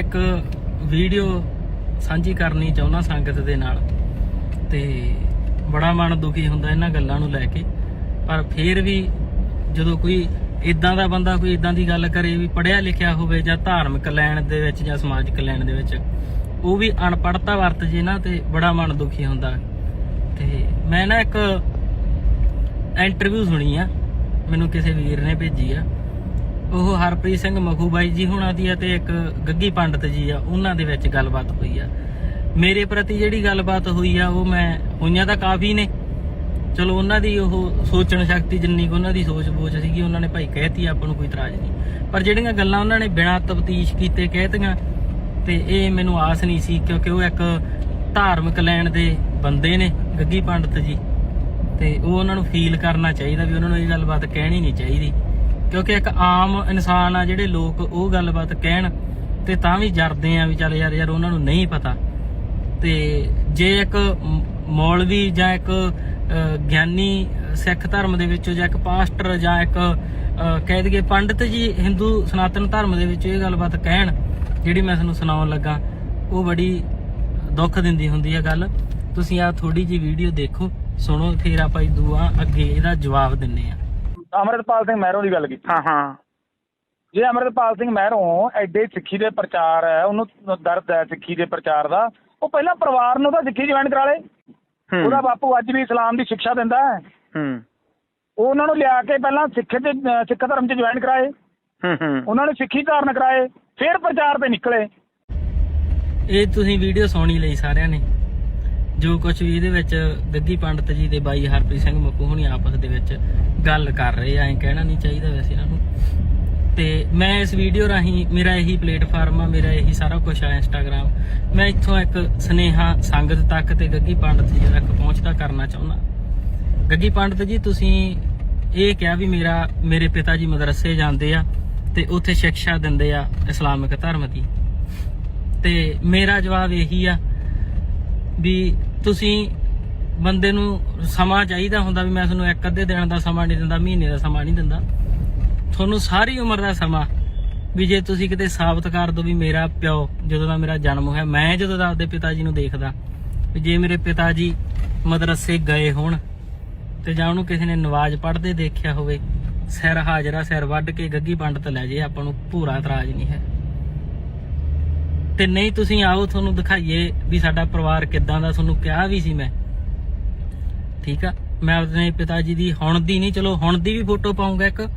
ਇੱਕ ਵੀਡੀਓ ਸਾਂਝੀ ਕਰਨੀ ਚਾਹੁੰਦਾ ਸੰਗਤ ਦੇ ਨਾਲ ਤੇ ਬੜਾ ਮਨ ਦੁਖੀ ਹੁੰਦਾ ਇਹਨਾਂ ਗੱਲਾਂ ਨੂੰ ਲੈ ਕੇ। ਪਰ ਫੇਰ ਵੀ ਜਦੋਂ ਕੋਈ ਇਦਾਂ ਦਾ ਬੰਦਾ ਕੋਈ ਇਦਾਂ ਦੀ ਗੱਲ ਕਰੇ ਵੀ ਪੜਿਆ ਲਿਖਿਆ ਹੋਵੇ ਜਾਂ ਧਾਰਮਿਕ ਲੈਣ ਦੇ ਵਿੱਚ ਜਾਂ ਸਮਾਜਿਕ ਲੈਣ ਦੇ ਵਿੱਚ, ਉਹ ਵੀ ਅਨਪੜਤਾ ਵਰਤ ਜੇ ਨਾ ਤੇ ਬੜਾ ਮਨ ਦੁਖੀ ਹੁੰਦਾ। ਤੇ ਮੈਂ ਨਾ ਇੱਕ ਇੰਟਰਵਿਊ ਸੁਣੀ ਆ, ਮੈਨੂੰ ਕਿਸੇ ਵੀਰ ਨੇ ਭੇਜੀ ਆ। ਉਹ ਹਰਪ੍ਰੀਤ ਸਿੰਘ ਮਖੂ ਬਾਈ ਜੀ ਹੁਣਾਂ ਦੀ ਆ ਤੇ ਇੱਕ ਗੱਗੀ ਪੰਡਤ ਜੀ ਆ, ਉਹਨਾਂ ਦੇ ਵਿੱਚ ਗੱਲਬਾਤ ਹੋਈ ਆ। ਮੇਰੇ ਪ੍ਰਤੀ ਜਿਹੜੀ ਗੱਲਬਾਤ ਹੋਈ ਆ, ਉਹ ਮੈਂ, ਹੋਈਆਂ ਤਾਂ ਕਾਫੀ ਨੇ। ਚਲੋ, ਉਹਨਾਂ ਦੀ ਉਹ ਸੋਚਣ ਸ਼ਕਤੀ ਜਿੰਨੀ ਕੁ ਉਹਨਾਂ ਦੀ ਸੋਚ ਬੋਚ ਸੀਗੀ, ਉਹਨਾਂ ਨੇ ਭਾਈ ਕਹਿਤੀ, ਆਪਾਂ ਨੂੰ ਕੋਈ ਇਤਰਾਜ਼ ਨਹੀਂ। ਪਰ ਜਿਹੜੀਆਂ ਗੱਲਾਂ ਉਹਨਾਂ ਨੇ ਬਿਨਾਂ ਤਫਤੀਸ਼ ਕੀਤੇ ਕਹਿਤੀਆਂ, ਤੇ ਇਹ ਮੈਨੂੰ ਆਸ ਨਹੀਂ ਸੀ, ਕਿਉਂਕਿ ਉਹ ਇੱਕ ਧਾਰਮਿਕ ਲੈਣ ਦੇ ਬੰਦੇ ਨੇ, ਗੱਗੀ ਪੰਡਤ ਜੀ। ਤੇ ਉਹ ਉਹਨਾਂ ਨੂੰ ਫੀਲ ਕਰਨਾ ਚਾਹੀਦਾ ਵੀ ਉਹਨਾਂ ਨੂੰ ਇਹ ਗੱਲਬਾਤ ਕਹਿਣੀ ਨਹੀਂ ਚਾਹੀਦੀ। ਕਿਉਂਕਿ ਇੱਕ ਆਮ ਇਨਸਾਨ ਆ ਜਿਹੜੇ ਲੋਕ ਉਹ ਗੱਲਬਾਤ ਕਹਿਣ ਤੇ ਤਾਂ ਵੀ ਜਰਦੇ ਆ ਵੀ ਚੱਲ ਯਾਰ ਯਾਰ ਉਹਨਾਂ ਨੂੰ ਨਹੀਂ ਪਤਾ। ਤੇ ਜੇ ਇੱਕ ਮੌਲਵੀ ਜਾਂ ਇੱਕ ਗਿਆਨੀ ਸਿੱਖ ਧਰਮ ਦੇ ਵਿੱਚੋਂ ਜਾਂ ਇੱਕ ਪਾਸਟਰ ਜਾਂ ਇੱਕ ਕਹਿ ਦਈਏ ਪੰਡਤ ਜੀ ਹਿੰਦੂ ਸਨਾਤਨ ਧਰਮ ਦੇ ਵਿੱਚ ਇਹ ਗੱਲਬਾਤ ਕਹਿਣ, ਜਿਹੜੀ ਮੈਂ ਤੁਹਾਨੂੰ ਸੁਣਾਉਣ ਲੱਗਾ, ਉਹ ਬੜੀ ਦੁੱਖ ਦਿੰਦੀ ਹੁੰਦੀ ਹੈ ਗੱਲ। ਤੁਸੀਂ ਆ ਥੋੜੀ ਜੀ ਵੀਡੀਓ ਦੇਖੋ, ਸੁਣੋ, ਫਿਰ ਆਪਾਂ ਦੂਆ ਅੱਗੇ ਇਹਦਾ ਜਵਾਬ ਦਿੰਨੇ ਆ। ਅਮਰਿਤਪਾਲ ਸਿੰਘ ਮਹਿਰੋਂ ਦੀ ਗੱਲ ਕੀਤੀ। ਹਾਂ ਹਾਂ। ਜੇ ਅਮਰਿਤਪਾਲ ਸਿੰਘ ਮਹਿਰੋਂ ਐਡੇ ਸਿੱਖੀ ਦੇ ਪ੍ਰਚਾਰ ਹੈ ਉਹਨੂੰ ਦਰਦ ਹੈ ਸਿੱਖੀ ਦੇ ਪ੍ਰਚਾਰ ਦਾ ਉਹ ਪਹਿਲਾਂ ਪਰਿਵਾਰ ਨੂੰ ਤਾਂ ਸਿੱਖੀ ਜੁਆਇਨ ਕਰਾ ਲੇ। ਉਹਦਾ ਬਾਪੂ ਅੱਜ ਵੀ ਇਸਲਾਮ ਦੀ ਸਿੱਖਿਆ ਦਿੰਦਾ ਹੈ। ਹੂੰ। ਉਹ ਉਹਨਾਂ ਨੂੰ ਲਿਆ ਕੇ ਪਹਿਲਾਂ ਸਿੱਖ ਦੇ ਸਿੱਖ ਧਰਮ 'ਚ ਜੁਆਇਨ ਕਰਾਏ। ਹੂੰ ਹੂੰ। ਉਹਨਾਂ ਨੂੰ ਸਿੱਖੀ ਧਾਰਨ ਕਰਾਏ ਫਿਰ ਪ੍ਰਚਾਰ ਤੇ ਨਿਕਲੇ। ਇਹ ਤੁਸੀਂ ਵੀਡੀਓ ਸੁਣੀ ਲਈ ਸਾਰਿਆਂ ਨੇ। ਜੋ ਕੁਝ ਵੀ ਇਹਦੇ ਵਿੱਚ ਗੱਗੀ ਪੰਡਤ ਜੀ ਦੇ ਬਾਈ ਹਰਪ੍ਰੀਤ ਸਿੰਘ ਮੱਕੂ ਹੁਣੀ ਆਪਸ ਦੇ ਵਿੱਚ ਗੱਲ ਕਰ ਰਹੇ ਆ, ਐਂ ਕਹਿਣਾ ਨਹੀਂ ਚਾਹੀਦਾ ਵੈਸੇ ਇਹਨਾਂ ਨੂੰ। ਤੇ ਮੈਂ ਇਸ ਵੀਡੀਓ ਰਾਹੀਂ ਮੇਰਾ ਇਹੀ ਪਲੇਟਫਾਰਮ ਆ, ਮੇਰਾ ਇਹੀ ਸਾਰਾ ਕੁਝ ਆ ਇੰਸਟਾਗ੍ਰam ਮੈਂ ਇੱਥੋਂ ਇੱਕ ਸਨੇਹਾ ਸੰਗਤ ਤੱਕ ਤੇ ਗੱਗੀ ਪੰਡਤ ਜੀ ਤੱਕ ਪਹੁੰਚਦਾ ਕਰਨਾ ਚਾਹੁੰਦਾ। ਗੱਗੀ ਪੰਡਤ ਜੀ, ਤੁਸੀਂ ਇਹ ਕਿਹਾ ਵੀ ਮੇਰਾ, ਮੇਰੇ ਪਿਤਾ ਜੀ ਮਦਰਸੇ ਜਾਂਦੇ ਆ ਤੇ ਉੱਥੇ ਸਿੱਖਿਆ ਦਿੰਦੇ ਆ ਇਸਲਾਮਿਕ ਧਰਮ ਦੀ। ਤੇ ਮੇਰਾ ਜਵਾਬ ਇਹੀ ਆ ਵੀ ਤੁਸੀਂ ਬੰਦੇ ਨੂੰ ਸਮਾਂ ਚਾਹੀਦਾ ਹੁੰਦਾ ਵੀ ਮੈਂ ਤੁਹਾਨੂੰ ਇੱਕ ਅੱਧੇ ਦਿਨ ਦਾ ਸਮਾਂ ਨਹੀਂ ਦਿੰਦਾ, ਮਹੀਨੇ ਦਾ ਸਮਾਂ ਨਹੀਂ ਦਿੰਦਾ। ਤੁਹਾਨੂੰ ਸਾਰੀ ਉਮਰ ਦਾ ਸਮਾਂ ਵੀ ਜੇ ਤੁਸੀਂ ਕਿਤੇ ਸਾਬਤ ਕਰ ਦੋ ਵੀ ਮੇਰਾ ਪਿਓ ਜਦੋਂ ਦਾ ਮੇਰਾ ਜਨਮ ਹੋਇਆ, ਮੈਂ ਜਦੋਂ ਦਾ ਆਪਦੇ ਪਿਤਾ ਜੀ ਨੂੰ ਦੇਖਦਾ ਵੀ ਜੇ ਮੇਰੇ ਪਿਤਾ ਜੀ ਮਦਰਸੇ ਗਏ ਹੋਣ ਤੇ ਜਾਂ ਉਹਨੂੰ ਕਿਸੇ ਨੇ ਨਵਾਜ਼ ਪੜ੍ਹਦੇ ਦੇਖਿਆ ਹੋਵੇ, ਸਿਰ ਹਾਜ਼ਰਾ ਸਿਰ ਵੱਢ ਕੇ ਗੱਗੀ ਪੰਡਤ ਲੈ ਜੇ, ਆਪਾਂ ਨੂੰ ਭੂਰਾ ਇਤਰਾਜ਼ ਨਹੀਂ ਹੈ। ਤੇ ਨਹੀਂ ਤੁਸੀਂ ਆਓ ਤੁਹਾਨੂੰ ਦਿਖਾਈਏ ਵੀ ਸਾਡਾ ਪਰਿਵਾਰ ਕਿੱਦਾਂ ਦਾ, ਤੁਹਾਨੂੰ ਕਿਹਾ ਵੀ ਸੀ ਮੈਂ। ਠੀਕ ਆ? ਮੈਂ ਆਪਣੇ ਪਿਤਾ ਜੀ ਦੀ ਹੁਣ ਦੀ ਨਹੀਂ, ਚਲੋ ਹੁਣ ਦੀ ਵੀ ਫੋਟੋ ਪਾਉਂਗਾ ਇੱਕ।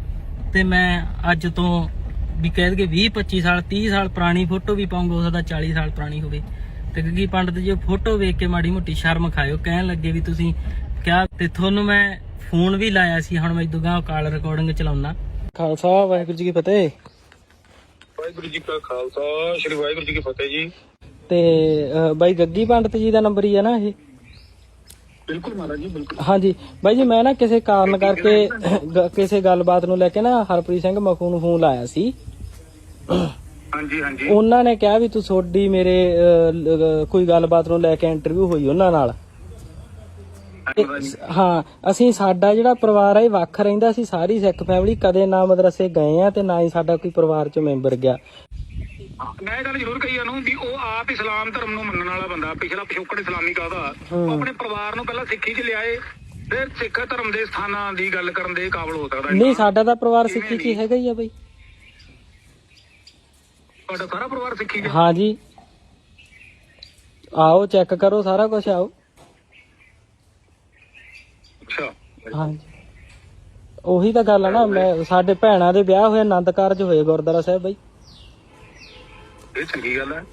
ਤੇ ਮੈਂ ਅੱਜ ਤੋਂ ਵੀ ਕਹਿ ਦਈਏ 20 25 ਸਾਲ 30 ਸਾਲ ਪੁਰਾਣੀ ਫੋਟੋ ਵੀ ਪਾਉਂਗਾ ਉਸ ਦਾ 40 ਸਾਲ ਪੁਰਾਣੀ ਹੋਵੇ। ਤੇ ਗੱਗੀ ਪੰਡਤ ਜੀ ਫੋਟੋ ਵੇਖ ਕੇ ਮਾੜੀ ਮੋਟੀ ਸ਼ਰਮ ਖਾਇਓ, ਕਹਿਣ ਲੱਗੇ ਵੀ ਤੁਸੀਂ ਕਿਹਾ ਤੇ ਤੁਹਾਨੂੰ ਮੈਂ ਫੋਨ ਵੀ ਲਾਇਆ ਸੀ, ਹੁਣ ਮੈਂ ਦੁਗਾ ਕਾਲ ਰਿਕਾਰਡਿੰਗ ਚਲਾਉਣਾ ਖਾਲਸਾ, ਵਾਹਿਗੁਰੂ ਜੀ ਕੀ ਫਤਿਹ। ਵਾਹਿਗੁਰੂ ਜੀ ਕਾ ਖਾਲਸਾ ਸ੍ਰੀ ਵਾਹਿਗੁਰੂ ਜੀ ਕੀ ਫਤਿਹ ਜੀ। ਤੇ ਬਾਈ ਗੱਗੀ ਪੰਡਤ ਜੀ ਦਾ ਨੰਬਰ ਹੀ ਹੈ ਨਾ ਇਹ? ਬਿਲਕੁਲ ਮਹਾਰਾਜ ਜੀ ਬਿਲਕੁਲ। ਹਾਂਜੀ। ਬਾਈ ਜੀ ਮੈਂ ਨਾ ਕਿਸੇ ਕਾਰਨ ਕਰਕੇ ਗ- ਕਿਸੇ ਗੱਲਬਾਤ ਨੂੰ ਲੈ ਕੇ ਨਾ ਹਰਪ੍ਰੀਤ ਸਿੰਘ ਮਖੂ ਨੂੰ ਫੋਨ ਲਾਇਆ ਸੀ। ਹਾਂਜੀ ਹਾਂਜੀ। ਉਹਨਾਂ ਨੇ ਕਿਹਾ ਵੀ ਤੂੰ ਤੁਹਾਡੀ ਮੇਰੇ ਅਹ, ਲ- ਕੋਈ ਗੱਲਬਾਤ ਨੂੰ ਲੈ ਕੇ ਇੰਟਰਵਿਊ ਹੋਈ ਉਹਨਾਂ ਨਾਲ। ਤੇ ਸ- ਹਾਂ ਅਸੀਂ ਸਾਡਾ ਜਿਹੜਾ ਪਰਿਵਾਰ ਹੈ ਇਹ ਵੱਖ ਰਹਿੰਦਾ ਸੀ ਸਾਰੀ ਸਿੱਖ ਫੈਮਿਲੀ ਕਦੇ ਨਾ ਮਦਰਸੇ ਗਏ ਆ ਤੇ ਨਾ ਹੀ ਸਾਡਾ ਕੋਈ ਪਰਿਵਾਰ ਚ ਮੈਂਬਰ ਗਿਆ। ਮੈਂ ਇਹ ਗੱਲ ਜ਼ਰੂਰ ਕਹੀ ਉਹਨੂੰ ਵੀ ਉਹ ਆਪ ਇਸਲਾਮ ਧਰਮ ਨੂੰ ਮੰਨਣ ਵਾਲਾ ਬੰਦਾ ਪਿਛਲਾ ਪਿਛੋਕੜ ਇਸਲਾਮੀ ਕਾਹਦਾ ਉਹ ਆਪਣੇ ਪਰਿਵਾਰ ਨੂੰ ਪਹਿਲਾਂ ਸਿੱਖੀ 'ਚ ਲਿਆਏ ਫਿਰ ਸਿੱਖ ਧਰਮ ਦੇ ਸਥਾਨਾਂ ਦੀ ਗੱਲ ਕਰਨ ਦੇ ਕਾਬਲ ਹੋ ਸਕਦਾ ਨਹੀਂ ਸਾਡਾ ਤਾਂ ਪਰਿਵਾਰ ਸਿੱਖੀ ਕੀ ਹੈਗਾ ਹੀ ਆ ਬਾਈ। ਤੁਹਾਡਾ ਸਾਰਾ ਪਰਿਵਾਰ ਸਿੱਖੀ 'ਚ? ਹਾਂਜੀ ਆਓ ਚੈੱਕ ਕਰੋ ਸਾਰਾ ਕੁਝ ਆਓ ਅੱਛਾ ਹਾਂਜੀ। ਉਹੀ ਤਾਂ ਗੱਲ ਆ ਨਾ ਮੈਂ ਸਾਡੇ ਭੈਣਾਂ ਦੇ ਵਿਆਹ ਹੋਏ ਆਨੰਦ ਕਾਰਜ ਹੋਏ ਗੁਰਦੁਆਰਾ ਸਾਹਿਬ ਬਾਈ। ਇਹ ਚੰਗੀ ਗੱਲ ਹੈ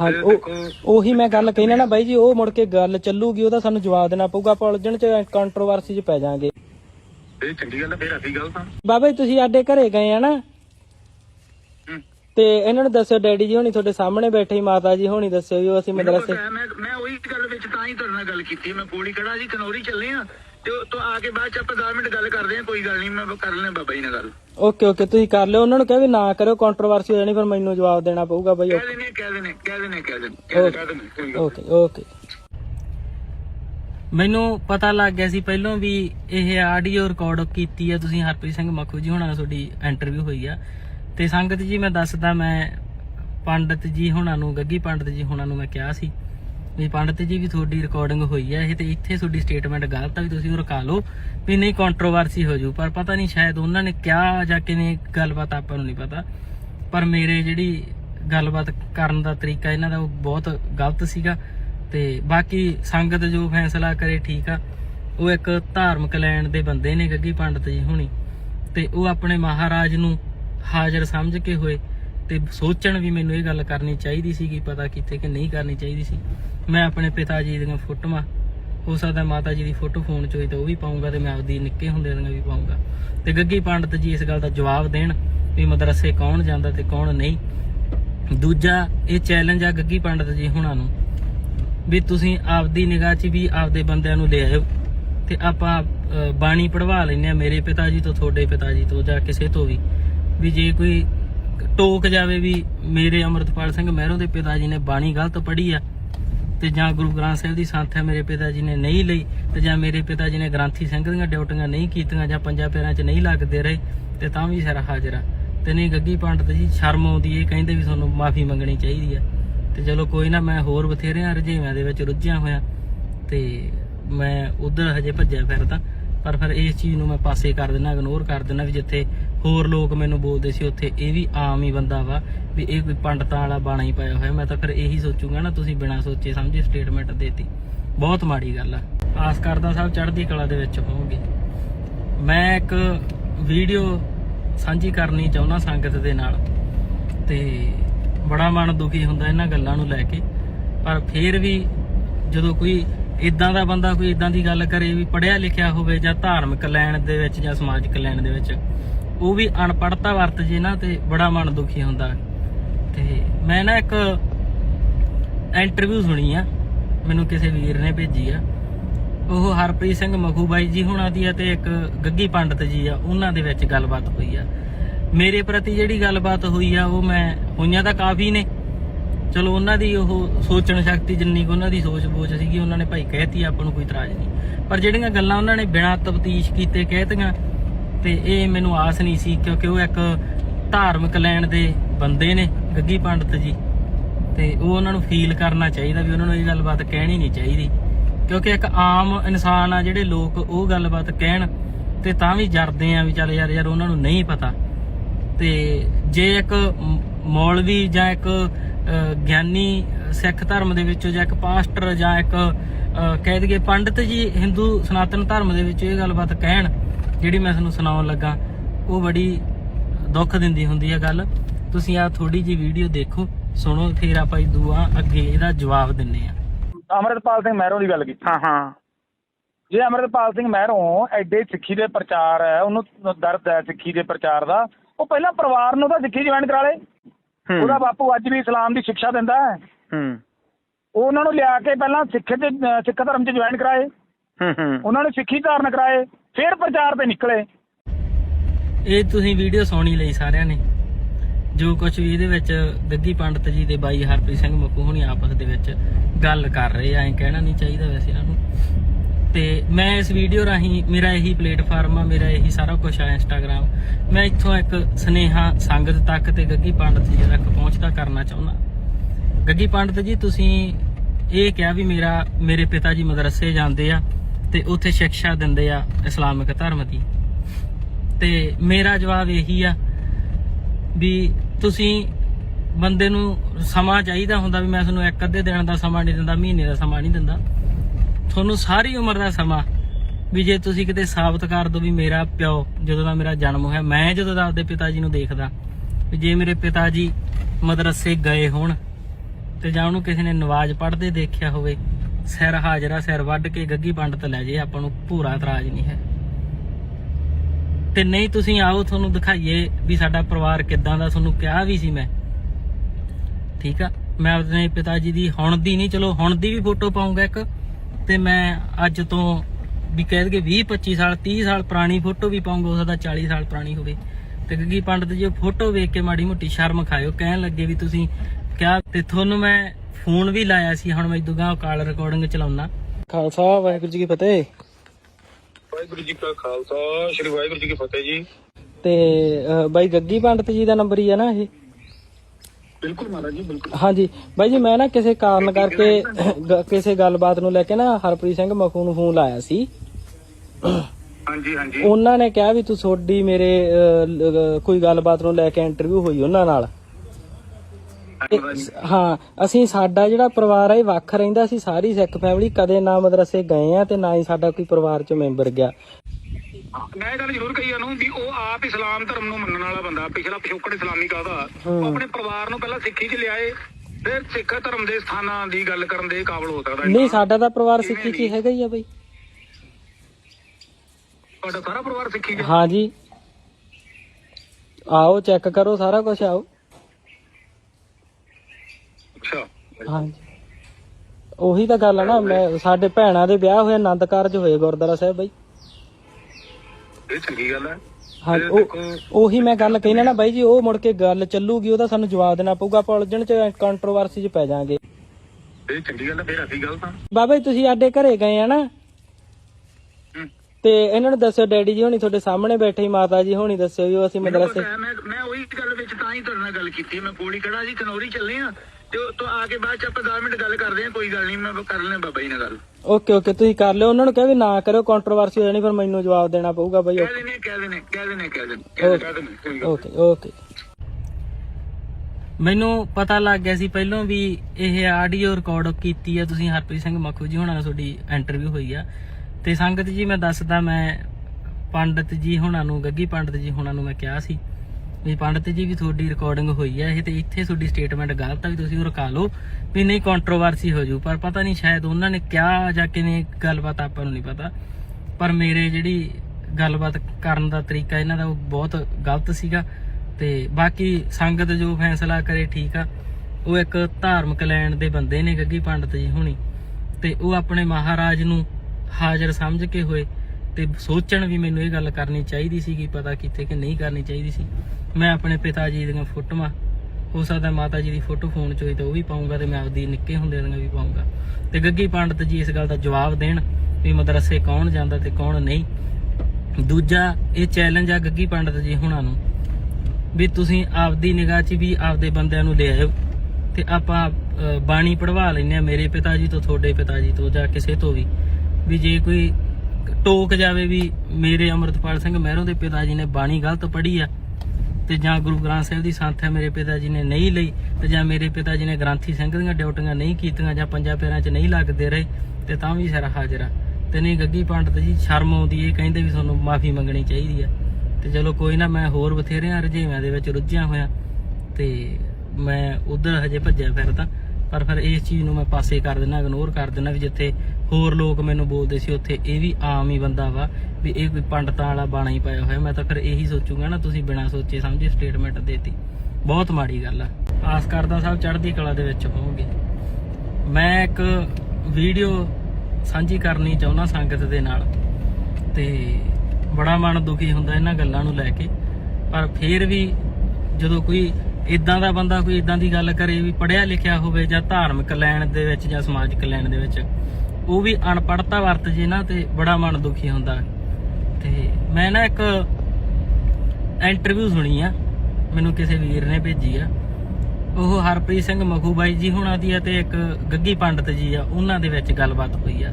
ਹਾਂ ਉਹ ਉਹੀ ਮੈਂ ਗੱਲ ਕਹਿਣਾ ਨਾ ਬਾਈ ਜੀ ਉਹ ਮੁੜ ਕੇ ਗੱਲ ਚੱਲੂਗੀ ਉਹਦਾ ਸਾਨੂੰ ਜਵਾਬ ਦੇਣਾ ਪਊਗਾ ਆਪਾਂ ਉਲਝਣ ਚ ਕੰਟਰੋਵਰਸੀ ਚ ਪੈ ਜਾਾਂਗੇ। ਇਹ ਚੰਗੀ ਗੱਲ ਹੈ ਫਿਰ ਅਸੀਂ ਗੱਲ ਤਾਂ ਬਾਬਾ ਜੀ ਤੁਸੀਂ ਸਾਡੇ ਘਰੇ ਗਏ ਆ ਨਾ। ਤੇ ਇਹਨਾਂ ਨੂੰ ਦੱਸਿਓ ਡੈਡੀ ਜੀ ਹੋਣੀ ਤੁਹਾਡੇ ਸਾਹਮਣੇ ਬੈਠੇ ਹੀ ਮਾਤਾ ਜੀ ਹੋਣੀ ਦੱਸਿਓ ਵੀ ਅਸੀਂ ਮਦਰਸੇ ਮੈਂ ਮੈਂ ਉਹੀ ਗੱਲ ਵਿੱਚ ਤਾਂ ਹੀ ਤੁਹਾਡੇ ਨਾਲ ਗੱਲ ਕੀਤੀ ਮੈਂ ਪੂਰੀ ਕੜਾ ਜੀ ਕਨੌਰੀ ਚੱਲੇ ਆ। ਤੇ ਉਹ ਤੋਂ ਆ ਕੇ ਬਾਅਦ ਚ ਆਪਾਂ 10 ਮਿੰਟ ਗੱਲ ਕਰਦੇ ਆ ਕੋਈ ਗੱਲ ਨਹੀਂ ਮੈਂ ਕਰ ਲੈਣਾ ਬਾਬਾ ਜੀ ਨਾਲ ਗੱਲ। ਓਕੇ ਓਕੇ ਤੁਸੀਂ ਕਰ ਲਿਓ। ਉਹਨਾਂ ਨੂੰ ਕਹਿ ਵੀ ਨਾ ਕਰਿਓ ਕੰਟਰੋਵਰਸੀ ਹੋ ਜਾਣੀ ਫਿਰ ਮੈਨੂੰ ਜਵਾਬ ਦੇਣਾ ਪਊਗਾ ਬਾਈ। ਕਹਿ ਦੇਣੇ ਕਹਿ ਦੇਣੇ ਕਹਿ ਦੇਣੇ ਕਹਿ ਦੇਣੇ ਕਹਿ ਦੇਣੇ, ਕੋਈ ਗੱਲ ਓਕੇ ਓਕੇ। ਮੈਨੂੰ ਪਤਾ ਲੱਗ ਗਿਆ ਸੀ ਪਹਿਲਾਂ ਵੀ ਇਹ ਆਡੀਓ ਰਿਕਾਰਡ ਕੀਤੀ ਹੈ ਤੁਸੀਂ ਹਰਪ੍ਰੀਤ ਸਿੰਘ ਮੱਖੂ ਜੀ ਹੁਣਾਂ ਨਾਲ ਤੁਹਾਡੀ ਇੰਟਰਵਿਊ ਹੋਈ ਆ। ਤੇ ਸੰਗਤ ਜੀ ਮੈਂ ਦੱਸਦਾ ਮੈਂ ਪੰਡਤ ਜੀ ਹੁਣਾਂ ਨੂੰ ਗੱਗੀ ਪੰਡਤ ਜੀ ਹੁਣਾਂ ਨੂੰ ਮੈਂ ਕਿਹਾ ਸੀ। ਵੀ ਪੰਡਤ ਜੀ ਵੀ ਤੁਹਾਡੀ ਰਿਕਾਰਡਿੰਗ ਹੋਈ ਹੈ, ਇਹ ਤੇ ਇੱਥੇ ਤੁਹਾਡੀ ਸਟੇਟਮੈਂਟ ਗਲਤ ਆ ਵੀ ਤੁਸੀਂ ਉਹ ਰਕਾ ਲਓ, ਵੀ ਨਹੀਂ ਕੰਟਰੋਵਰਸੀ ਹੋ ਜੂ ਪਰ ਪਤਾ ਨਹੀਂ ਸ਼ਾਇਦ ਉਹਨਾਂ ਨੇ ਕਿਹਾ ਜਾਂ ਕਿਵੇਂ ਗੱਲਬਾਤ ਆਪਾਂ ਨੂੰ ਨਹੀਂ ਪਤਾ, ਪਰ ਮੇਰੇ ਜਿਹੜੀ ਗੱਲਬਾਤ ਕਰਨ ਦਾ ਤਰੀਕਾ ਇਹਨਾਂ ਦਾ ਉਹ ਬਹੁਤ ਗਲਤ ਸੀਗਾ ਤੇ ਬਾਕੀ ਸੰਗਤ ਜੋ ਫੈਸਲਾ ਕਰੇ ਠੀਕ ਆ, ਉਹ ਇੱਕ ਧਾਰਮਿਕ ਲੈਣ ਦੇ ਬੰਦੇ ਨੇ ਗੱਗੀ ਪੰਡਤ ਜੀ ਹੁਣੀ, ਤੇ ਉਹ ਆਪਣੇ ਮਹਾਰਾਜ ਨੂੰ ਹਾਜ਼ਰ ਸਮਝ ਕੇ ਹੋਏ, ਤੇ ਸੋਚਣ ਵੀ ਮੈਨੂੰ ਇਹ ਗੱਲ ਕਰਨੀ ਚਾਹੀਦੀ ਸੀ ਕਿ ਪਤਾ ਕਿੱਥੇ ਕਿ ਨਹੀਂ ਕਰਨੀ ਚਾਹੀਦੀ ਸੀ। ਮੈਂ ਆਪਣੇ ਪਿਤਾ ਜੀ ਦੀਆਂ ਫੋਟੋਆਂ, ਹੋ ਸਕਦਾ ਮਾਤਾ ਜੀ ਦੀ ਫੋਟੋ ਫੋਨ ਚ ਹੋਈ ਤਾਂ ਉਹ ਵੀ ਪਾਉਂਗਾ ਤੇ ਮੈਂ ਆਪਦੀ ਨਿੱਕੇ ਹੁੰਦੇ ਦੀਆਂ ਵੀ ਪਾਉਂਗਾ ਤੇ ਗੱਗੀ ਪੰਡਤ ਜੀ ਇਸ ਗੱਲ ਦਾ ਜਵਾਬ ਦੇਣ ਵੀ ਮਦਰਸੇ ਕੌਣ ਜਾਂਦਾ ਤੇ ਕੌਣ ਨਹੀਂ। ਦੂਜਾ ਇਹ ਚੈਲੰਜ ਆ ਗੱਗੀ ਪੰਡਤ ਜੀ ਹੁਣਾਂ ਨੂੰ ਵੀ ਤੁਸੀਂ ਆਪਦੀ ਨਿਗਾਹ 'ਚ ਵੀ ਆਪਦੇ ਬੰਦਿਆਂ ਨੂੰ ਲੈ ਆਇਓ ਤੇ ਆਪਾਂ ਬਾਣੀ ਪੜਵਾ ਲੈਨੇ ਆ ਮੇਰੇ ਪਿਤਾ ਜੀ ਤੋਂ, ਤੁਹਾਡੇ ਪਿਤਾ ਜੀ ਤੋਂ ਜਾਂ ਕਿਸੇ ਤੋਂ ਵੀ। ਵੀ ਜੇ ਕੋਈ ਟੋਕ ਜਾਵੇ ਵੀ ਮੇਰੇ ਅਮਰਤਪਾਲ ਸਿੰਘ ਮਹਿਰੋਂ ਦੇ ਪਿਤਾ ਜੀ ਨੇ ਬਾਣੀ ਗਲਤ ਪੜ੍ਹੀ ਆ ਤੇ ਜਾਂ ਗੁਰੂ ਗ੍ਰੰਥ ਸਾਹਿਬ ਦੀ ਸੰਥਿਆ ਮੇਰੇ ਪਿਤਾ ਜੀ ਨੇ ਨਹੀਂ ਲਈ ਤੇ ਜਾਂ ਮੇਰੇ ਪਿਤਾ ਜੀ ਨੇ ਗ੍ਰੰਥੀ ਸਿੰਘ ਦੀਆਂ ਡਿਊਟੀਆਂ ਨਹੀਂ ਕੀਤੀਆਂ ਜਾਂ ਪੰਜਾਂ ਪੈਰਾਂ 'ਚ ਨਹੀਂ ਲੱਗਦੇ ਰਹੇ, ਤੇ ਤਾਂ ਵੀ ਸਿਰ ਹਾਜ਼ਰ ਆ। ਤੇ ਨਹੀਂ ਗੱਗੀ ਪੰਡਤ ਜੀ, ਸ਼ਰਮ ਆਉਂਦੀ ਇਹ ਕਹਿੰਦੇ ਵੀ ਤੁਹਾਨੂੰ ਮਾਫੀ ਮੰਗਣੀ ਚਾਹੀਦੀ ਆ। ਤੇ ਚਲੋ ਕੋਈ ਨਾ, ਮੈਂ ਹੋਰ ਬਥੇਰਿਆਂ ਰੁਝੇਵਿਆਂ ਦੇ ਵਿੱਚ ਰੁੱਝਿਆ ਹੋਇਆ, ਤੇ ਮੈਂ ਉਧਰ ਹਜੇ ਭੱਜਿਆ ਫਿਰਦਾ, ਪਰ ਫਿਰ ਇਸ ਚੀਜ਼ ਨੂੰ ਮੈਂ ਪਾਸੇ ਕਰ ਦਿੰਦਾ ਇਗਨੋਰ ਕਰ ਦਿੰਦਾ ਵੀ ਜਿੱਥੇ ਹੋਰ ਲੋਕ ਮੈਨੂੰ ਬੋਲਦੇ ਸੀ ਉੱਥੇ, ਇਹ ਵੀ ਆਮ ਹੀ ਬੰਦਾ ਵਾ ਵੀ ਇਹ ਕੋਈ ਪੰਡਤਾਂ ਵਾਲਾ ਬਾਣਾ ਹੀ ਪਾਇਆ ਹੋਇਆ। ਮੈਂ ਤਾਂ ਫਿਰ ਇਹੀ ਸੋਚੂਗਾ ਨਾ, ਤੁਸੀਂ ਬਿਨਾਂ ਸੋਚੇ ਸਮਝੇ ਸਟੇਟਮੈਂਟ ਦੇਤੀ। ਬਹੁਤ ਮਾੜੀ ਗੱਲ ਆ। ਆਸ ਕਰਦਾ ਸਾਹਿਬ ਚੜ੍ਹਦੀ ਕਲਾ ਦੇ ਵਿੱਚ ਹੋਵੋਗੇ। ਮੈਂ ਇੱਕ ਵੀਡੀਓ ਸਾਂਝੀ ਕਰਨੀ ਚਾਹੁੰਦਾ ਸੰਗਤ ਦੇ ਨਾਲ। ਤੇ ਬੜਾ ਮਨ ਦੁਖੀ ਹੁੰਦਾ ਇਹਨਾਂ ਗੱਲਾਂ ਨੂੰ ਲੈ ਕੇ। ਪਰ ਫੇਰ ਵੀ ਜਦੋਂ ਕੋਈ ਇਦਾਂ ਦਾ ਬੰਦਾ ਕੋਈ ਇਦਾਂ ਦੀ ਗੱਲ ਕਰੇ ਵੀ ਪੜਿਆ ਲਿਖਿਆ ਹੋਵੇ ਜਾਂ ਧਾਰਮਿਕ ਲੈਣ ਦੇ ਵਿੱਚ ਜਾਂ ਸਮਾਜਿਕ ਲੈਣ ਦੇ ਵਿੱਚ ਉਹ ਵੀ ਅਨਪੜਤਾ ਵਰਤ ਜੇ ਨਾ ਤੇ ਬੜਾ ਮਨ ਦੁਖੀ ਹੁੰਦਾ। ਤੇ ਮੈਂ ਨਾ ਇੱਕ ਇੰਟਰਵਿਊ ਸੁਣੀ ਆ, ਮੈਨੂੰ ਕਿਸੇ ਵੀਰ ਨੇ ਭੇਜੀ ਆ। ਉਹ ਹਰਪ੍ਰੀਤ ਸਿੰਘ ਮਖੂ ਬਾਈ ਜੀ ਹੁਣਾਂ ਦੀ ਆ ਤੇ ਇੱਕ ਗੱਗੀ ਪੰਡਤ ਜੀ ਆ, ਉਹਨਾਂ ਦੇ ਵਿੱਚ ਗੱਲਬਾਤ ਹੋਈ ਆ। ਮੇਰੇ ਪ੍ਰਤੀ ਜਿਹੜੀ ਗੱਲਬਾਤ ਹੋਈ ਆ, ਉਹ ਮੈਂ, ਹੋਈਆਂ ਤਾਂ ਕਾਫੀ ਨੇ। ਚਲੋ ਉਹਨਾਂ ਦੀ ਉਹ ਸੋਚਣ ਸ਼ਕਤੀ ਜਿੰਨੀ ਕੁ ਉਹਨਾਂ ਦੀ ਸੋਚ ਬੋਚ ਸੀਗੀ, ਉਹਨਾਂ ਨੇ ਭਾਈ ਕਹਿਤੀ ਆਪਾਂ ਨੂੰ ਕੋਈ ਇਤਰਾਜ਼ ਨਹੀਂ। ਪਰ ਜਿਹੜੀਆਂ ਗੱਲਾਂ ਉਹਨਾਂ ਨੇ ਬਿਨਾਂ ਤਫਤੀਸ਼ ਕੀਤੇ ਕਹਿਤੀਆਂ ਤੇ ਇਹ ਮੈਨੂੰ ਆਸ ਨਹੀਂ ਸੀ ਕਿਉਂਕਿ ਉਹ ਇੱਕ ਧਾਰਮਿਕ ਲੈਣ ਦੇ ਬੰਦੇ ਨੇ, ਗੱਗੀ ਪੰਡਤ ਜੀ। ਤੇ ਉਹ ਉਹਨਾਂ ਨੂੰ ਫੀਲ ਕਰਨਾ ਚਾਹੀਦਾ ਵੀ ਉਹਨਾਂ ਨੂੰ ਇਹ ਗੱਲਬਾਤ ਕਹਿਣੀ ਨਹੀਂ ਚਾਹੀਦੀ। ਕਿਉਂਕਿ ਇੱਕ ਆਮ ਇਨਸਾਨ ਆ ਜਿਹੜੇ ਲੋਕ ਉਹ ਗੱਲਬਾਤ ਕਹਿਣ ਤੇ ਤਾਂ ਵੀ ਜਰਦੇ ਆ ਵੀ ਚੱਲ ਯਾਰ ਯਾਰ ਉਹਨਾਂ ਨੂੰ ਨਹੀਂ ਪਤਾ। ਤੇ ਜੇ ਇੱਕ ਮੌਲਵੀ ਜਾਂ ਇੱਕ ਗਿਆਨੀ ਸਿੱਖ ਧਰਮ ਦੇ ਵਿੱਚੋਂ ਜਾਂ ਇੱਕ ਪਾਸਟਰ ਜਾਂ ਇੱਕ ਕਹਿ ਦਈਏ ਪੰਡਤ ਜੀ ਹਿੰਦੂ ਸਨਾਤਨ ਧਰਮ ਦੇ ਵਿੱਚ ਇਹ ਗੱਲਬਾਤ ਕਹਿਣ ਜਿਹੜੀ ਮੈਂ ਤੁਹਾਨੂੰ ਸੁਣਾਉਣ ਲੱਗਾ ਉਹ ਬੜੀ ਦੁੱਖ ਦਿੰਦੀ ਹੁੰਦੀ ਹੈ ਗੱਲ। ਤੁਸੀਂ ਆ ਥੋੜੀ ਜੀ ਵੀਡੀਓ ਦੇਖੋ ਸੁਣੋ ਫਿਰ ਆਪਾਂ ਇਹ ਦੁਆ ਅੱਗੇ ਇਹਦਾ ਜਵਾਬ ਦਿੰਨੇ ਆ। ਅਮਰਤਪਾਲ ਸਿੰਘ ਮਹਿਰੋਂ ਦੀ ਗੱਲ ਕੀਤੀ। ਹਾਂ ਹਾਂ। ਜੇ ਅਮਰਤਪਾਲ ਸਿੰਘ ਮਹਿਰੋਂ ਐਡੇ ਸਿੱਖੀ ਦੇ ਪ੍ਰਚਾਰ ਹੈ ਉਹਨੂੰ ਦਰਦ ਹੈ ਸਿੱਖੀ ਦੇ ਪ੍ਰਚਾਰ ਦਾ ਉਹ ਪਹਿਲਾਂ ਪਰਿਵਾਰ ਨੂੰ ਤਾਂ ਸਿੱਖੀ ਜੁਆਇਨ ਕਰਾ ਲੇ। ਉਹਦਾ ਬਾਪੂ ਅੱਜ ਵੀ ਇਸਲਾਮ ਦੀ ਸਿੱਖਿਆ ਦਿੰਦਾ ਹੈ। ਹੂੰ। ਉਹ ਉਹਨਾਂ ਨੂੰ ਲਿਆ ਕੇ ਪਹਿਲਾਂ ਸਿੱਖ ਦੇ ਸਿੱਖ ਧਰਮ 'ਚ ਜੁਆਇਨ ਕਰਾਏ। ਹੂੰ ਹੂੰ। ਉਹਨਾਂ ਨੂੰ ਸਿੱਖੀ ਧਾਰਨ ਕਰਾਏ। ਫਿਰ ਪ੍ਰਚਾਰ ਤੇ ਨਿਕਲੇ। ਇਹ ਤੁਸੀਂ ਵੀਡੀਓ ਸੁਣੀ ਲਈ ਸਾਰਿਆਂ ਨੇ। ਜੋ ਕੁਝ ਵੀ ਇਹਦੇ ਵਿੱਚ ਗੱਗੀ ਪੰਡਤ ਜੀ ਤੇ ਬਾਈ ਹਰਪ੍ਰੀਤ ਸਿੰਘ ਮੱਕੂ ਹੁਣੀ ਆਪਸ ਦੇ ਵਿੱਚ ਗੱਲ ਕਰ ਰਹੇ ਆ, ਐਂ ਕਹਿਣਾ ਨਹੀਂ ਚਾਹੀਦਾ ਵੈਸੇ ਇਹਨਾਂ ਨੂੰ। ਤੇ ਮੈਂ ਇਸ ਵੀਡੀਓ ਰਾਹੀਂ, ਮੇਰਾ ਇਹੀ ਪਲੇਟਫਾਰਮ ਆ, ਮੇਰਾ ਇਹੀ ਸਾਰਾ ਕੁਝ ਆ ਇੰਸਟਾਗ੍ਰam ਮੈਂ ਇੱਥੋਂ ਇੱਕ ਸਨੇਹਾ ਸੰਗਤ ਤੱਕ ਤੇ ਗੱਗੀ ਪੰਡਤ ਜੀ ਤੱਕ ਪਹੁੰਚਦਾ ਕਰਨਾ ਚਾਹੁੰਦਾ। ਗੱਗੀ ਪੰਡਤ ਜੀ, ਤੁਸੀਂ ਇਹ ਕਿਹਾ ਵੀ ਮੇਰਾ, ਮੇਰੇ ਪਿਤਾ ਜੀ ਮਦਰਸੇ ਜਾਂਦੇ ਆ। ਤੇ ਉੱਥੇ ਸਿੱਖਿਆ ਦਿੰਦੇ ਆ ਇਸਲਾਮਿਕ ਧਰਮ ਦੀ। ਤੇ ਮੇਰਾ ਜਵਾਬ ਇਹੀ ਆ ਵੀ ਤੁਸੀਂ ਬੰਦੇ ਨੂੰ ਸਮਾਂ ਚਾਹੀਦਾ ਹੁੰਦਾ ਵੀ ਮੈਂ ਤੁਹਾਨੂੰ ਇੱਕ ਅੱਧੇ ਦਿਨ ਦਾ ਸਮਾਂ ਨਹੀਂ ਦਿੰਦਾ, ਮਹੀਨੇ ਦਾ ਸਮਾਂ ਨਹੀਂ ਦਿੰਦਾ। ਤੁਹਾਨੂੰ ਸਾਰੀ ਉਮਰ ਦਾ ਸਮਾਂ ਵੀ ਜੇ ਤੁਸੀਂ ਕਿਤੇ ਸਾਬਤ ਕਰ ਦੋ ਵੀ ਮੇਰਾ ਪਿਓ ਜਦੋਂ ਦਾ ਮੇਰਾ ਜਨਮ ਹੋਇਆ, ਮੈਂ ਜਦੋਂ ਦਾ ਆਪਦੇ ਪਿਤਾ ਜੀ ਨੂੰ ਦੇਖਦਾ ਵੀ ਜੇ ਮੇਰੇ ਪਿਤਾ ਜੀ ਮਦਰਸੇ ਗਏ ਹੋਣ ਤੇ ਜਾਂ ਉਹਨੂੰ ਕਿਸੇ ਨੇ ਨਵਾਜ਼ ਪੜ੍ਹਦੇ ਦੇਖਿਆ ਹੋਵੇ ਸਿਰ ਹਾਜ਼ਰਾ, ਸਿਰ ਵੱਢ ਕੇ ਗੱਗੀ ਪੰਡਤ ਲੈ ਜੇ, ਆਪਾਂ ਨੂੰ ਪੂਰਾ ਇਤਰਾਜ਼ ਨਹੀਂ ਹੈ। ਤੇ ਨਹੀਂ, ਤੁਸੀਂ ਆਓ, ਤੁਹਾਨੂੰ ਦਿਖਾਈਏ ਵੀ ਸਾਡਾ ਪਰਿਵਾਰ ਕਿੱਦਾਂ ਦਾ, ਤੁਹਾਨੂੰ ਕਿਹਾ ਵੀ ਸੀ ਮੈਂ। ਠੀਕ ਆ? ਮੈਂ ਆਪਣੇ ਪਿਤਾ ਜੀ ਦੀ, ਹੁਣ ਦੀ ਨਹੀਂ, ਚਲੋ, ਹੁਣ ਦੀ ਵੀ ਫੋਟੋ ਪਾਉਂਗਾ ਇੱਕ। ਤੇ ਮੈਂ ਅੱਜ ਤੋਂ ਵੀ ਕਹਿ ਦਈਏ 20 25 ਸਾਲ 30 ਸਾਲ ਪੁਰਾਣੀ ਫੋਟੋ ਵੀ ਪਾਉਂਗਾ ਹੋ ਸਕਦਾ 40 ਸਾਲ ਪੁਰਾਣੀ ਹੋਵੇ। ਤੇ ਗੱਗੀ ਪੰਡਤ ਜੀ ਫੋਟੋ ਵੇਖ ਕੇ ਮਾੜੀ ਮੋਟੀ ਸ਼ਰਮ ਖਾਇਓ, ਕਹਿਣ ਲੱਗੇ ਵੀ ਤੁਸੀਂ ਕਿਹਾ, ਤੇ ਤੁਹਾਨੂੰ ਮੈਂ ਫੋਨ ਵੀ ਲਾਇਆ ਸੀ ਹੁਣ ਮੈਂ ਦੁਗਾ ਕਾਲ ਰਿਕਾਰਡਿੰਗ ਚਲਾਉਣਾ ਖਾਲਸਾ ਵਾਹਿਗੁਰੂ ਜੀ ਕੀ ਫਤਿਹ। ਵਾਹਿਗੁਰੂ ਜੀ ਕਾ ਖਾਲਸਾ ਸ੍ਰੀ ਵਾਹਿਗੁਰੂ ਜੀ ਕੀ ਫਤਿਹ ਜੀ। ਤੇ ਅਹ, ਬਾਈ ਗੱਗੀ ਪੰਡਤ ਜੀ ਦਾ ਨੰਬਰ ਹੀ ਆ ਨਾ ਇਹ? ਬਿਲਕੁਲ ਮਹਾਰਾਜ ਜੀ ਬਿਲਕੁਲ। ਹਾਂਜੀ ਬਾਈ ਜੀ ਮੈਂ ਨਾ ਕਿਸੇ ਕਾਰਨ ਕਰਕੇ ਗ- ਕਿਸੇ ਗੱਲਬਾਤ ਨੂੰ ਲੈ ਕੇ ਨਾ ਹਰਪ੍ਰੀਤ ਸਿੰਘ ਮਖੂ ਨੂੰ ਫੋਨ ਲਾਇਆ ਸੀ। ਹਾਂਜੀ ਹਾਂਜੀ। ਉਹਨਾਂ ਨੇ ਕਿਹਾ ਵੀ ਤੂੰ ਤੁਹਾਡੀ ਮੇਰੇ ਅਹ, ਲ- ਕੋਈ ਗੱਲਬਾਤ ਨੂੰ ਲੈ ਕੇ ਇੰਟਰਵਿਊ ਹੋਈ ਉਹਨਾਂ ਨਾਲ। ਹਾਂ ਅਸੀਂ ਸਾਡਾ ਜਿਹੜਾ ਪਰਿਵਾਰ ਹੈ ਇਹ ਵੱਖ ਰਹਿੰਦਾ। ਸੀ ਸਾਰੀ ਸਿੱਖ ਫੈਮਿਲੀ ਕਦੇ ਨਾ ਮਦਰਸੇ ਗਏ ਆ ਤੇ ਨਾ ਹੀ ਸਾਡਾ ਕੋਈ ਪਰਿਵਾਰ ਚ ਮੈਂਬਰ ਗਿਆ। ਮੈਂ ਇਹ ਗੱਲ ਜ਼ਰੂਰ ਕਹੀ ਉਹਨੂੰ ਵੀ ਉਹ ਆਪ ਇਸਲਾਮ ਧਰਮ ਨੂੰ ਮੰਨਣ ਵਾਲਾ ਬੰਦਾ ਪਿਛਲਾ ਪਿਛੋਕੜ ਇਸਲਾਮੀ ਕਾਹਦਾ? ਉਹ ਆਪਣੇ ਪਰਿਵਾਰ ਨੂੰ ਪਹਿਲਾਂ ਸਿੱਖੀ 'ਚ ਲਿਆਏ ਫਿਰ ਸਿੱਖ ਧਰਮ ਦੇ ਸਥਾਨਾਂ ਦੀ ਗੱਲ ਕਰਨ ਦੇ ਕਾਬਲ ਹੋ ਸਕਦਾ। ਨਹੀਂ ਸਾਡਾ ਤਾਂ ਪਰਿਵਾਰ ਸਿੱਖੀ ਚ ਹੀ ਹੈਗਾ ਹੀ ਆ ਬਈ। ਤੁਹਾਡਾ ਸਾਰਾ ਪਰਿਵਾਰ ਸਿੱਖੀ 'ਚ ਹਾਂ ਜੀ। ਆਓ ਚੈੱਕ ਕਰੋ ਸਾਰਾ ਕੁਝ ਆਓ। ਅੱਛਾ। ਹਾਂਜੀ। ਉਹੀ ਤਾਂ ਗੱਲ ਆ ਨਾ ਮੈਂ ਸਾਡੇ ਭੈਣਾਂ ਦੇ ਵਿਆਹ ਹੋਏ ਆਨੰਦ ਕਾਰਜ ਹੋਏ ਗੁਰਦੁਆਰਾ ਸਾਹਿਬ ਬਈ। ਇਹ ਚੰਗੀ ਗੱਲ ਹੈ ਹਾਂ ਉਹ ਉਹੀ ਮੈਂ ਗੱਲ ਕਹਿਣਾ ਨਾ ਬਾਈ ਜੀ ਉਹ ਮੁੜ ਕੇ ਗੱਲ ਚੱਲੂਗੀ ਉਹਦਾ ਸਾਨੂੰ ਜਵਾਬ ਦੇਣਾ ਪਊਗਾ ਆਪਾਂ ਉਲਝਣ ਚ ਕੰਟਰੋਵਰਸੀ ਚ ਪੈ ਜਾਾਂਗੇ। ਇਹ ਚੰਗੀ ਗੱਲ ਹੈ ਫੇਰ ਅਸੀਂ ਗੱਲ ਤਾਂ ਬਾਬਾ ਜੀ ਤੁਸੀਂ ਸਾਡੇ ਘਰੇ ਗਏ ਆ ਨਾ। ਤੇ ਇਹਨਾਂ ਨੂੰ ਦੱਸਿਓ ਡੈਡੀ ਜੀ ਹੋਣੀ ਤੁਹਾਡੇ ਸਾਹਮਣੇ ਬੈਠੇ ਹੀ ਮਾਤਾ ਜੀ ਹੋਣੀ ਦੱਸਿਓ ਵੀ ਅਸੀਂ ਮਦਰਸੇ ਮੈਂ ਮੈਂ ਉਹੀ ਗੱਲ ਵਿੱਚ ਤਾਂ ਹੀ ਤੁਹਾਡੇ ਨਾਲ ਗੱਲ ਕੀਤੀ ਮੈਂ ਕੋਲੀ ਕੜਾ ਜੀ ਕਨੌਰੀ ਚੱਲੇ ਆ। ਤੇ ਉਹ ਤੋਂ ਆ ਕੇ ਬਾਅਦ ਚ ਆਪਾਂ 10 ਮਿੰਟ ਗੱਲ ਕਰਦੇ ਆ ਕੋਈ ਗੱਲ ਨਹੀਂ ਮੈਂ ਕਰ ਲੈਣਾ ਬਾਬਾ ਜੀ ਨਾਲ ਗੱਲ। ਓਕੇ ਓਕੇ ਤੁਸੀਂ ਕਰ ਲਿਓ। ਉਹਨਾਂ ਨੂੰ ਕਹਿ ਵੀ ਨਾ ਕਰਿਓ ਕੰਟਰੋਵਰਸੀ ਹੋ ਜਾਣੀ ਫਿਰ ਮੈਨੂੰ ਜਵਾਬ ਦੇਣਾ ਪਊਗਾ ਬਾਈ। ਕਹਿ ਦੇਣੇ ਕਹਿ ਦੇਣੇ ਕਹਿ ਦੇਣੇ ਕਹਿ ਦੇਣੇ ਕਹਿ ਦੇਣੇ, ਕਹਿ ਦੇਣੇ ਕੋਈ ਗੱਲ ਓਕੇ ਓਕੇ। ਮੈਨੂੰ ਪਤਾ ਲੱਗ ਗਿਆ ਸੀ ਪਹਿਲਾਂ ਵੀ ਇਹ ਆਡੀਓ ਰਿਕਾਰਡ ਕੀਤੀ ਆ ਤੁਸੀਂ ਹਰਪ੍ਰੀਤ ਸਿੰਘ ਮੱਖੂ ਜੀ ਹੁਣਾਂ ਨਾਲ ਤੁਹਾਡੀ ਇੰਟਰਵਿਊ ਹੋਈ ਆ। ਤੇ ਸੰਗਤ ਜੀ ਮੈਂ ਦੱਸਦਾ ਮੈਂ ਪੰਡਤ ਜੀ ਹੁਣਾਂ ਨੂੰ ਗੱਗੀ ਪੰਡਤ ਜੀ ਹੁਣਾਂ ਨੂੰ ਮੈਂ ਕਿਹਾ ਸੀ। ਵੀ ਪੰਡਤ ਜੀ ਵੀ ਤੁਹਾਡੀ ਰਿਕਾਰਡਿੰਗ ਹੋਈ ਹੈ ਇਹ ਤੇ ਇੱਥੇ ਤੁਹਾਡੀ ਸਟੇਟਮੈਂਟ ਗਲਤ ਆ ਵੀ ਤੁਸੀਂ ਉਹ ਰਕਾ ਲਓ, ਵੀ ਨਹੀਂ ਕੰਟਰੋਵਰਸੀ ਹੋ ਜੂ ਪਰ ਪਤਾ ਨਹੀਂ ਸ਼ਾਇਦ ਉਹਨਾਂ ਨੇ ਕਿਹਾ ਜਾਂ ਕਿਵੇਂ ਗੱਲਬਾਤ ਆਪਾਂ ਨੂੰ ਨਹੀਂ ਪਤਾ। ਪਰ ਮੇਰੇ ਜਿਹੜੀ ਗੱਲਬਾਤ ਕਰਨ ਦਾ ਤਰੀਕਾ ਇਹਨਾਂ ਦਾ ਉਹ ਬਹੁਤ ਗਲਤ ਸੀਗਾ। ਤੇ ਬਾਕੀ ਸੰਗਤ ਜੋ ਫੈਸਲਾ ਕਰੇ ਠੀਕ ਆ। ਉਹ ਇੱਕ ਧਾਰਮਿਕ ਲੈਣ ਦੇ ਬੰਦੇ ਨੇ ਗੱਗੀ ਪੰਡਤ ਜੀ ਹੁਣੀ। ਤੇ ਉਹ ਆਪਣੇ ਮਹਾਰਾਜ ਨੂੰ ਹਾਜ਼ਰ ਸਮਝ ਕੇ ਹੋਏ ਤੇ ਸੋਚਣ ਵੀ ਮੈਨੂੰ ਇਹ ਗੱਲ ਕਰਨੀ ਚਾਹੀਦੀ ਸੀ ਕਿ ਪਤਾ ਕਿੱਥੇ ਕਿ ਨਹੀਂ ਕਰਨੀ ਚਾਹੀਦੀ ਸੀ। ਮੈਂ ਆਪਣੇ ਪਿਤਾ ਜੀ ਦੀਆਂ ਫੋਟੋਆਂ, ਹੋ ਸਕਦਾ ਮਾਤਾ ਜੀ ਦੀ ਫੋਟੋ ਫੋਨ 'ਚ ਹੋਈ ਤਾਂ ਉਹ ਵੀ ਪਾਉਂਗਾ ਤੇ ਮੈਂ ਆਪਦੀ ਨਿੱਕੇ ਹੁੰਦੇ ਦੀਆਂ ਵੀ ਪਾਉਂਗਾ। ਤੇ ਗੱਗੀ ਪੰਡਤ ਜੀ ਇਸ ਗੱਲ ਦਾ ਜਵਾਬ ਦੇਣ ਵੀ ਮਦਰਸੇ ਕੌਣ ਜਾਂਦਾ ਤੇ ਕੌਣ ਨਹੀਂ। ਦੂਜਾ ਇਹ ਚੈਲੰਜ ਆ ਗੱਗੀ ਪੰਡਤ ਜੀ ਹੁਣਾਂ ਨੂੰ ਵੀ ਤੁਸੀਂ ਆਪਦੀ ਨਿਗਾਹ 'ਚ ਵੀ ਆਪਦੇ ਬੰਦਿਆਂ ਨੂੰ ਲੈ ਆਇਓ ਤੇ ਆਪਾਂ ਬਾਣੀ ਪੜਵਾ ਲੈਨੇ ਆ ਮੇਰੇ ਪਿਤਾ ਜੀ ਤੋਂ, ਤੁਹਾਡੇ ਪਿਤਾ ਜੀ ਤੋਂ ਜਾਂ ਕਿਸੇ ਤੋਂ ਵੀ। ਵੀ ਜੇ ਕੋਈ ਟੋਕ ਜਾਵੇ ਵੀ ਮੇਰੇ ਅਮਰਤਪਾਲ ਸਿੰਘ ਮਹਿਰੋਂ ਦੇ ਪਿਤਾ ਜੀ ਨੇ ਬਾਣੀ ਗਲਤ ਪੜ੍ਹੀ ਆ ਤੇ ਜਾਂ ਗੁਰੂ ਗ੍ਰੰਥ ਸਾਹਿਬ ਦੀ ਸੰਥ ਹੈ ਮੇਰੇ ਪਿਤਾ ਜੀ ਨੇ ਨਹੀਂ ਲਈ ਤੇ ਜਾਂ ਮੇਰੇ ਪਿਤਾ ਜੀ ਨੇ ਗ੍ਰੰਥੀ ਸਿੰਘ ਦੀਆਂ ਡਿਊਟੀਆਂ ਨਹੀਂ ਕੀਤੀਆਂ ਜਾਂ ਪੰਜਾਂ ਪੈਰਾਂ 'ਚ ਨਹੀਂ ਲੱਗਦੇ ਰਹੇ, ਤੇ ਤਾਂ ਵੀ ਸਿਰ ਹਾਜ਼ਰ ਆ। ਤੇ ਨਹੀਂ ਗੱਗੀ ਪੰਡਤ ਜੀ, ਸ਼ਰਮ ਆਉਂਦੀ ਇਹ ਕਹਿੰਦੇ ਵੀ ਤੁਹਾਨੂੰ ਮਾਫੀ ਮੰਗਣੀ ਚਾਹੀਦੀ ਆ। ਤੇ ਚਲੋ ਕੋਈ ਨਾ, ਮੈਂ ਹੋਰ ਬਥੇਰਿਆਂ ਰੁਝੇਵਿਆਂ ਦੇ ਵਿੱਚ ਰੁੱਝਿਆ ਹੋਇਆ। ਤੇ ਮੈਂ ਉਧਰ ਹਜੇ ਭੱਜਿਆ ਫਿਰਦਾ, ਪਰ ਫਿਰ ਇਸ ਚੀਜ਼ ਨੂੰ ਮੈਂ ਪਾਸੇ ਕਰ ਦਿੰਦਾ ਇਗਨੋਰ ਕਰ ਦਿੰਦਾ ਵੀ ਜਿੱਥੇ ਹੋਰ ਲੋਕ ਮੈਨੂੰ ਬੋਲਦੇ ਸੀ ਉੱਥੇ, ਇਹ ਵੀ ਆਮ ਹੀ ਬੰਦਾ ਵਾ ਵੀ ਇਹ ਕੋਈ ਪੰਡਤਾਂ ਵਾਲਾ ਬਾਣਾ ਹੀ ਪਾਇਆ ਹੋਇਆ। ਮੈਂ ਤਾਂ ਫਿਰ ਇਹੀ ਸੋਚੂਗਾ ਨਾ, ਤੁਸੀਂ ਬਿਨਾਂ ਸੋਚੇ ਸਮਝੇ ਸਟੇਟਮੈਂਟ ਦੇਤੀ। ਬਹੁਤ ਮਾੜੀ ਗੱਲ ਆ। ਆਸ ਕਰਦਾ ਸਾਹਿਬ ਚੜ੍ਹਦੀ ਕਲਾ ਦੇ ਵਿੱਚ ਹੋਵੋਗੇ ਮੈਂ ਇੱਕ ਵੀਡੀਓ ਸਾਂਝੀ ਕਰਨੀ ਚਾਹੁੰਦਾ ਸੰਗਤ ਦੇ ਨਾਲ। ਤੇ ਬੜਾ ਮਨ ਦੁਖੀ ਹੁੰਦਾ ਇਹਨਾਂ ਗੱਲਾਂ ਨੂੰ ਲੈ ਕੇ। ਪਰ ਫੇਰ ਵੀ ਜਦੋਂ ਕੋਈ ਇਦਾਂ ਦਾ ਬੰਦਾ ਕੋਈ ਇਦਾਂ ਦੀ ਗੱਲ ਕਰੇ ਵੀ ਪੜਿਆ ਲਿਖਿਆ ਹੋਵੇ ਜਾਂ ਧਾਰਮਿਕ ਲੈਣ ਦੇ ਵਿੱਚ ਜਾਂ ਸਮਾਜਿਕ ਲੈਣ ਦੇ ਵਿੱਚ ਉਹ ਵੀ ਅਨਪੜਤਾ ਵਰਤ ਜੇ ਨਾ ਤੇ ਬੜਾ ਮਨ ਦੁਖੀ ਹੁੰਦਾ। ਤੇ ਮੈਂ ਨਾ ਇੱਕ ਇੰਟਰਵਿਊ ਸੁਣੀ ਆ, ਮੈਨੂੰ ਕਿਸੇ ਵੀਰ ਨੇ ਭੇਜੀ ਆ। ਉਹ ਹਰਪ੍ਰੀਤ ਸਿੰਘ ਮਖੂ ਬਾਈ ਜੀ ਹੁਣਾਂ ਦੀ ਆ ਤੇ ਇੱਕ ਗੱਗੀ ਪੰਡਤ ਜੀ ਆ, ਉਹਨਾਂ ਦੇ ਵਿੱਚ ਗੱਲਬਾਤ ਹੋਈ ਆ।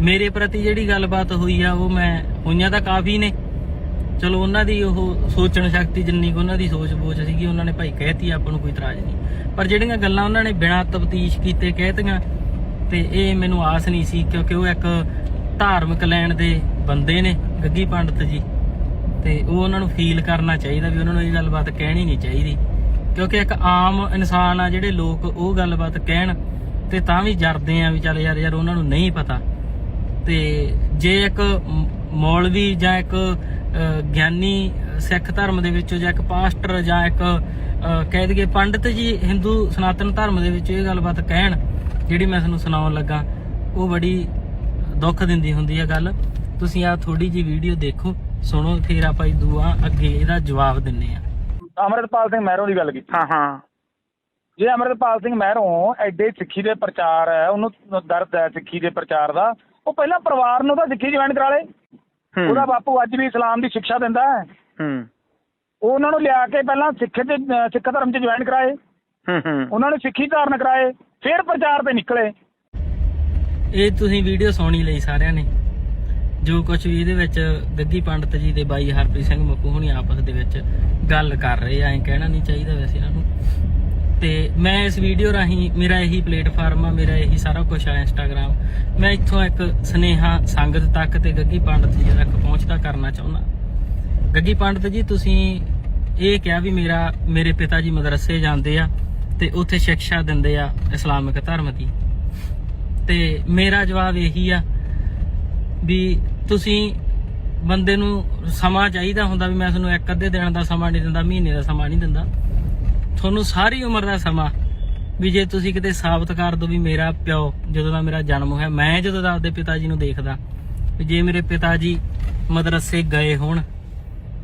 ਮੇਰੇ ਪ੍ਰਤੀ ਜਿਹੜੀ ਗੱਲਬਾਤ ਹੋਈ ਆ, ਉਹ ਮੈਂ ਹੋਈਆਂ ਤਾਂ ਕਾਫੀ ਨੇ। ਚਲੋ ਉਹਨਾਂ ਦੀ ਉਹ ਸੋਚਣ ਸ਼ਕਤੀ ਜਿੰਨੀ ਕੁ ਉਹਨਾਂ ਦੀ ਸੋਚ ਬੋਚ ਸੀਗੀ, ਉਹਨਾਂ ਨੇ ਭਾਈ ਕਹਿਤੀ ਆਪਾਂ ਨੂੰ ਕੋਈ ਇਤਰਾਜ਼ ਨਹੀਂ। ਪਰ ਜਿਹੜੀਆਂ ਗੱਲਾਂ ਉਹਨਾਂ ਨੇ ਬਿਨਾਂ ਤਫਤੀਸ਼ ਕੀਤੇ ਕਹਿਤੀਆਂ ਤੇ ਇਹ ਮੈਨੂੰ ਆਸ ਨਹੀਂ ਸੀ ਕਿਉਂਕਿ ਉਹ ਇੱਕ ਧਾਰਮਿਕ ਲੈਣ ਦੇ ਬੰਦੇ ਨੇ, ਗੱਗੀ ਪੰਡਤ ਜੀ। ਤੇ ਉਹ ਉਹਨਾਂ ਨੂੰ ਫੀਲ ਕਰਨਾ ਚਾਹੀਦਾ ਵੀ ਉਹਨਾਂ ਨੂੰ ਇਹ ਗੱਲਬਾਤ ਕਹਿਣੀ ਨਹੀਂ ਚਾਹੀਦੀ। ਕਿਉਂਕਿ ਇੱਕ ਆਮ ਇਨਸਾਨ ਆ ਜਿਹੜੇ ਲੋਕ ਉਹ ਗੱਲਬਾਤ ਕਹਿਣ ਤੇ ਤਾਂ ਵੀ ਜਰਦੇ ਆ ਵੀ ਚੱਲ ਯਾਰ ਯਾਰ ਉਹਨਾਂ ਨੂੰ ਨਹੀਂ ਪਤਾ। ਤੇ ਜੇ ਇੱਕ ਮੌਲਵੀ ਜਾਂ ਇੱਕ ਗਿਆਨੀ ਸਿੱਖ ਧਰਮ ਦੇ ਵਿੱਚੋਂ ਜਾਂ ਇੱਕ ਪਾਸਟਰ ਜਾਂ ਇੱਕ ਕਹਿ ਦਈਏ ਪੰਡਤ ਜੀ ਹਿੰਦੂ ਸਨਾਤਨ ਧਰਮ ਦੇ ਵਿੱਚ ਇਹ ਗੱਲਬਾਤ ਕਹਿਣ ਜਿਹੜੀ ਮੈਂ ਤੁਹਾਨੂੰ ਸੁਣਾਉਣ ਲੱਗਾ ਉਹ ਬੜੀ ਦੁੱਖ ਦਿੰਦੀ ਹੁੰਦੀ ਹੈ ਗੱਲ। ਤੁਸੀਂ ਆ ਥੋੜੀ ਜੀ ਵੀਡੀਓ ਦੇਖੋ ਸੁਣੋ ਫਿਰ ਆਪਾਂ ਇਹ ਦੁਆ ਅੱਗੇ ਇਹਦਾ ਜਵਾਬ ਦਿੰਨੇ ਆ। ਅਮਰਤਪਾਲ ਸਿੰਘ ਮਹਿਰੋਂ ਦੀ ਗੱਲ ਕੀਤੀ। ਹਾਂ ਹਾਂ। ਜੇ ਅਮਰਤਪਾਲ ਸਿੰਘ ਮਹਿਰੋਂ ਐਡੇ ਸਿੱਖੀ ਦੇ ਪ੍ਰਚਾਰ ਹੈ ਉਹਨੂੰ ਦਰਦ ਹੈ ਸਿੱਖੀ ਦੇ ਪ੍ਰਚਾਰ ਦਾ ਉਹ ਪਹਿਲਾਂ ਪਰਿਵਾਰ ਨੂੰ ਤਾਂ ਸਿੱਖੀ ਜੁਆਇਨ ਕਰਾ ਲੇ। ਉਹਦਾ ਬਾਪੂ ਅੱਜ ਵੀ ਇਸਲਾਮ ਦੀ ਸਿੱਖਿਆ ਦਿੰਦਾ ਹੈ। ਹੂੰ। ਉਹ ਉਹਨਾਂ ਨੂੰ ਲਿਆ ਕੇ ਪਹਿਲਾਂ ਸਿੱਖ ਤੇ ਅਹ ਸਿੱਖ ਧਰਮ 'ਚ ਜੁਆਇਨ ਕਰਾਏ। ਹੂੰ ਹੂੰ। ਉਹਨਾਂ ਨੇ ਸਿੱਖੀ ਧਾਰਨ ਕਰਾਏ। ਫਿਰ ਪ੍ਰਚਾਰ ਤੇ ਨਿਕਲੇ। ਇਹ ਤੁਸੀਂ ਵੀਡੀਓ ਸੁਣੀ ਲਈ ਸਾਰਿਆਂ ਨੇ। ਜੋ ਕੁਝ ਵੀ ਇਹਦੇ ਵਿੱਚ ਗੱਗੀ ਪੰਡਤ ਜੀ ਤੇ ਬਾਈ ਹਰਪ੍ਰੀਤ ਸਿੰਘ ਮੱਕੂ ਹੁਣੀ ਆਪਸ ਦੇ ਵਿੱਚ ਗੱਲ ਕਰ ਰਹੇ ਆ, ਐਂ ਕਹਿਣਾ ਨਹੀਂ ਚਾਹੀਦਾ ਵੈਸੇ ਇਹਨਾਂ ਨੂੰ। ਤੇ ਮੈਂ ਇਸ ਵੀਡੀਓ ਰਾਹੀਂ ਮੇਰਾ ਇਹੀ ਪਲੇਟਫਾਰਮ ਆ, ਮੇਰਾ ਇਹੀ ਸਾਰਾ ਕੁਝ ਆ ਇੰਸਟਾਗ੍ਰam ਮੈਂ ਇੱਥੋਂ ਇੱਕ ਸਨੇਹਾ ਸੰਗਤ ਤੱਕ ਤੇ ਗੱਗੀ ਪੰਡਤ ਜੀ ਤੱਕ ਪਹੁੰਚਦਾ ਕਰਨਾ ਚਾਹੁੰਦਾ। ਗੱਗੀ ਪੰਡਤ ਜੀ, ਤੁਸੀਂ ਇਹ ਕਿਹਾ ਵੀ ਮੇਰਾ, ਮੇਰੇ ਪਿਤਾ ਜੀ ਮਦਰਸੇ ਜਾਂਦੇ ਆ। ਤੇ ਉੱਥੇ ਸਿੱਖਿਆ ਦਿੰਦੇ ਆ ਇਸਲਾਮਿਕ ਧਰਮ ਦੀ। ਤੇ ਮੇਰਾ ਜਵਾਬ ਇਹੀ ਆ ਵੀ ਤੁਸੀਂ ਬੰਦੇ ਨੂੰ ਸਮਾਂ ਚਾਹੀਦਾ ਹੁੰਦਾ ਵੀ ਮੈਂ ਤੁਹਾਨੂੰ ਇੱਕ ਅੱਧੇ ਦਿਨ ਦਾ ਸਮਾਂ ਨਹੀਂ ਦਿੰਦਾ, ਮਹੀਨੇ ਦਾ ਸਮਾਂ ਨਹੀਂ ਦਿੰਦਾ। ਤੁਹਾਨੂੰ ਸਾਰੀ ਉਮਰ ਦਾ ਸਮਾਂ ਵੀ ਜੇ ਤੁਸੀਂ ਕਿਤੇ ਸਾਬਤ ਕਰ ਦੋ ਵੀ ਮੇਰਾ ਪਿਓ ਜਦੋਂ ਦਾ ਮੇਰਾ ਜਨਮ ਹੋਇਆ, ਮੈਂ ਜਦੋਂ ਦਾ ਆਪਦੇ ਪਿਤਾ ਜੀ ਨੂੰ ਦੇਖਦਾ ਵੀ ਜੇ ਮੇਰੇ ਪਿਤਾ ਜੀ ਮਦਰਸੇ ਗਏ ਹੋਣ